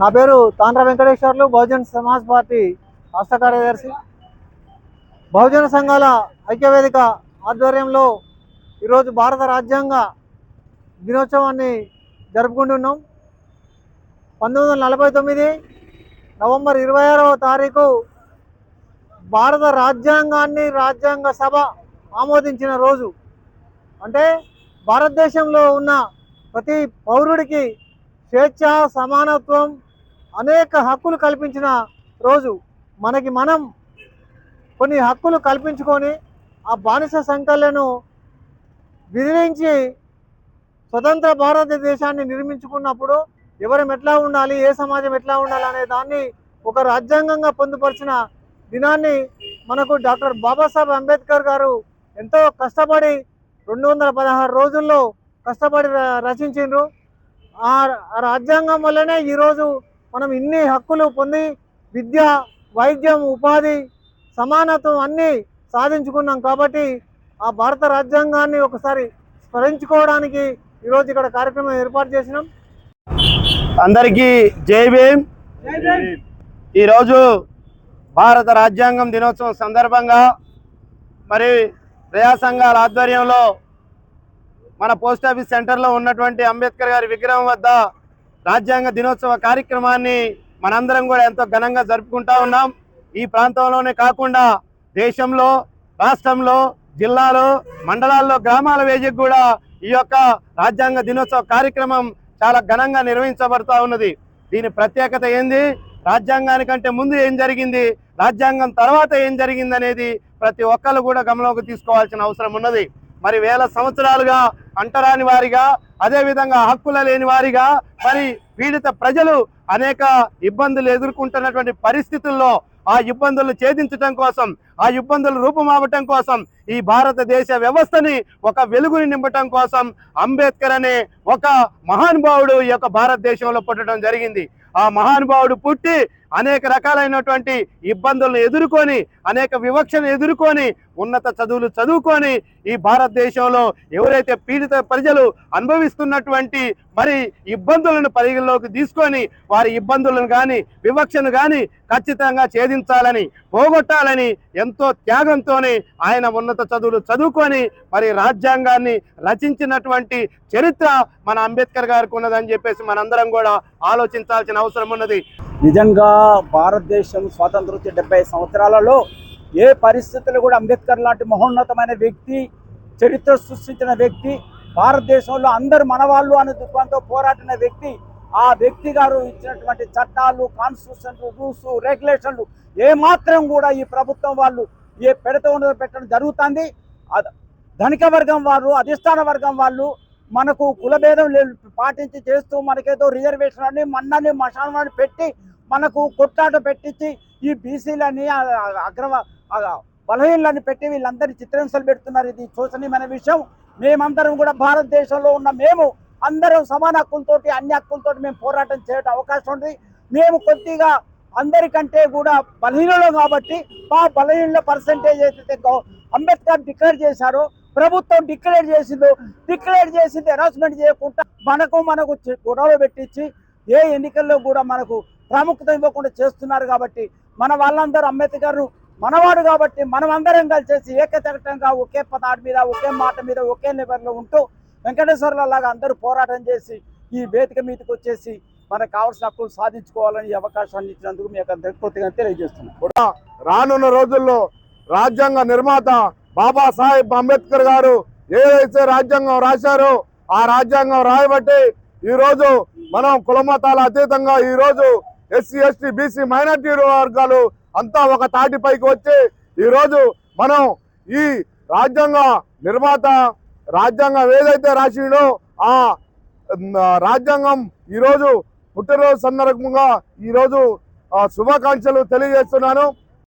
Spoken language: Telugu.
నా పేరు తాండ్ర వెంకటేశ్వర్లు బహుజన్ సమాజ్ పార్టీ రాష్ట్ర కార్యదర్శి. బహుజన సంఘాల ఐక్యవేదిక ఆధ్వర్యంలో ఈరోజు భారత రాజ్యాంగ దినోత్సవాన్ని జరుపుకుంటున్నాం. పంతొమ్మిది వందల నలభై తొమ్మిది నవంబర్ ఇరవై ఆరవ తారీఖు భారత రాజ్యాంగాన్ని రాజ్యాంగ సభ ఆమోదించిన రోజు. అంటే భారతదేశంలో ఉన్న ప్రతి పౌరుడికి స్వేచ్ఛ సమానత్వం అనేక హక్కులు కల్పించిన రోజు మనకి మనం కొన్ని హక్కులు కల్పించుకొని ఆ బానిస సంఖ్యలను విధించి స్వతంత్ర భారతదేశాన్ని నిర్మించుకున్నప్పుడు ఎవరం ఎట్లా ఉండాలి ఏ సమాజం ఎట్లా ఉండాలి అనే దాన్ని ఒక రాజ్యాంగంగా పొందుపరిచిన దినాన్ని మనకు డాక్టర్ బాబాసాహెబ్ అంబేద్కర్ గారు ఎంతో కష్టపడి రెండు వందల పదహారు రోజుల్లో కష్టపడి ర- రచించిండ్రు. ఆ ఆ రాజ్యాంగం వల్లనే ఈరోజు మనం ఇన్ని హక్కులు పొంది విద్య వైద్యం ఉపాధి సమానత్వం అన్నీ సాధించుకున్నాం కాబట్టి ఆ భారత రాజ్యాంగాన్ని ఒకసారి స్మరించుకోవడానికి ఈరోజు ఇక్కడ కార్యక్రమం ఏర్పాటు చేసినాం. అందరికీ జై భీమ్. ఈరోజు భారత రాజ్యాంగం దినోత్సవం సందర్భంగా మరి ప్రజా సంఘాల ఆధ్వర్యంలో మన పోస్ట్ ఆఫీస్ సెంటర్లో ఉన్నటువంటి అంబేద్కర్ గారి విగ్రహం వద్ద రాజ్యాంగ దినోత్సవ కార్యక్రమాన్ని మనందరం కూడా ఎంతో ఘనంగా జరుపుకుంటా ఉన్నాం. ఈ ప్రాంతంలోనే కాకుండా దేశంలో రాష్ట్రంలో జిల్లాలో మండలాల్లో గ్రామాల వేదిక కూడా ఈ యొక్క రాజ్యాంగ దినోత్సవ కార్యక్రమం చాలా ఘనంగా నిర్వహించబడతా ఉన్నది. దీని ప్రత్యేకత ఏంది? రాజ్యాంగానికంటే ముందు ఏం జరిగింది? రాజ్యాంగం తర్వాత ఏం జరిగింది అనేది ప్రతి ఒక్కరు కూడా గమనంలోకి తీసుకోవాల్సిన అవసరం ఉన్నది. మరి వేల సంవత్సరాలుగా అంటరాని వారిగా అదేవిధంగా హక్కుల లేని వారిగా మరి పీడిత ప్రజలు అనేక ఇబ్బందులు ఎదుర్కొంటున్నటువంటి పరిస్థితుల్లో ఆ ఇబ్బందులు ఛేదించటం కోసం ఆ ఇబ్బందులు రూపుమాపటం కోసం ఈ భారతదేశ వ్యవస్థని ఒక వెలుగుని నింపటం కోసం అంబేద్కర్ అనే ఒక మహానుభావుడు ఈ యొక్క భారతదేశంలో పుట్టడం జరిగింది. ఆ మహానుభావుడు పుట్టి అనేక రకాలైనటువంటి ఇబ్బందులను ఎదుర్కొని అనేక వివక్షను ఎదుర్కొని ఉన్నత చదువులు చదువుకొని ఈ భారతదేశంలో ఎవరైతే పీడిత ప్రజలు అనుభవిస్తున్నటువంటి మరి ఇబ్బందులను పరిగణలోకి తీసుకొని వారి ఇబ్బందులను కానీ వివక్షను కానీ ఖచ్చితంగా ఛేదించాలని పోగొట్టాలని ఎంతో త్యాగంతోనే ఆయన ఉన్నత చదువులు చదువుకొని మరి రాజ్యాంగాన్ని రచించినటువంటి చరిత్ర మన అంబేద్కర్ గారికి ఉన్నదని చెప్పేసి మనందరం కూడా ఆలోచించాల్సిన అవసరం ఉన్నది. నిజంగా భారతదేశం స్వాతంత్రం వచ్చే డెబ్బై సంవత్సరాలలో ఏ పరిస్థితులు కూడా అంబేద్కర్ లాంటి మహోన్నతమైన వ్యక్తి చరిత్ర సృష్టించిన వ్యక్తి భారతదేశంలో అందరు మనవాళ్ళు అనే దృక్పథంతో పోరాడిన వ్యక్తి ఆ వ్యక్తి గారు ఇచ్చినటువంటి చట్టాలు కాన్స్టిట్యూషన్లు రూల్స్ రెగ్యులేషన్లు ఏమాత్రం కూడా ఈ ప్రభుత్వం వాళ్ళు ఏ పెడత ఉన్నదో పెట్టడం జరుగుతుంది. ధనిక వర్గం వారు అధిష్టాన వర్గం వాళ్ళు మనకు కులభేదం పాటించి చేస్తూ మనకేదో రిజర్వేషన్ అని మన్నని మశాలని పెట్టి మనకు కొట్లాట పెట్టించి ఈ బీసీలని అగ్రవ బలహీనలని పెట్టి వీళ్ళందరినీ చిత్రహింసలు పెడుతున్నారు. ఇది శోచనీయమైన విషయం. మేమందరం కూడా భారతదేశంలో ఉన్న మేము అందరం సమాన హక్కులతోటి అన్ని హక్కులతోటి మేము పోరాటం చేయడం అవకాశం ఉంది. మేము కొద్దిగా అందరికంటే కూడా బలహీనలు కాబట్టి మా బలహీనల పర్సంటేజ్ అయితే అంబేద్కర్ డిక్లేర్ చేశారో ప్రభుత్వం డిక్లేర్ చేసిందో డిక్లేర్ చేసింది అనౌన్స్మెంట్ చేయకుండా మనకు మనకు గొడవలు పెట్టించి ఏ ఎన్నికల్లో కూడా మనకు ప్రాముఖ్యత ఇవ్వకుండా చేస్తున్నారు కాబట్టి మన వాళ్ళందరూ అంబేద్కర్ మనవాడు కాబట్టి మనం అందరం కలిసేసి ఏకచకటంగా ఒకే పదాటి మీద ఒకే మాట మీద ఒకే లెవెల్లో ఉంటూ వెంకటేశ్వర్ల లాగా అందరూ పోరాటం చేసి ఈ వేదిక మీదకి వచ్చేసి మనకు కావాల్సిన హక్కులు సాధించుకోవాలని ఈ అవకాశాన్ని ఇచ్చినందుకు మీకు అందరికీ కృతజ్ఞత తెలియజేస్తున్నాను. రానున్న రోజుల్లో రాజ్యాంగ నిర్మాత బాబాసాహెబ్ అంబేద్కర్ గారు ఏదైతే రాజ్యాంగం రాశారో ఆ రాజ్యాంగం రాయబట్టి ఈరోజు మనం కులమతాల అతీతంగా ఈరోజు ఎస్సీ ఎస్టీ బీసీ మైనార్టీ వర్గాలు అంతా ఒక తాటిపైకి వచ్చి ఈరోజు మనం ఈ రాజ్యాంగ నిర్మాత రాజ్యాంగం ఏదైతే రాసిండో ఆ రాజ్యాంగం ఈరోజు పుట్టినరోజు సందర్భంగా ఈరోజు శుభాకాంక్షలు తెలియజేస్తున్నాను.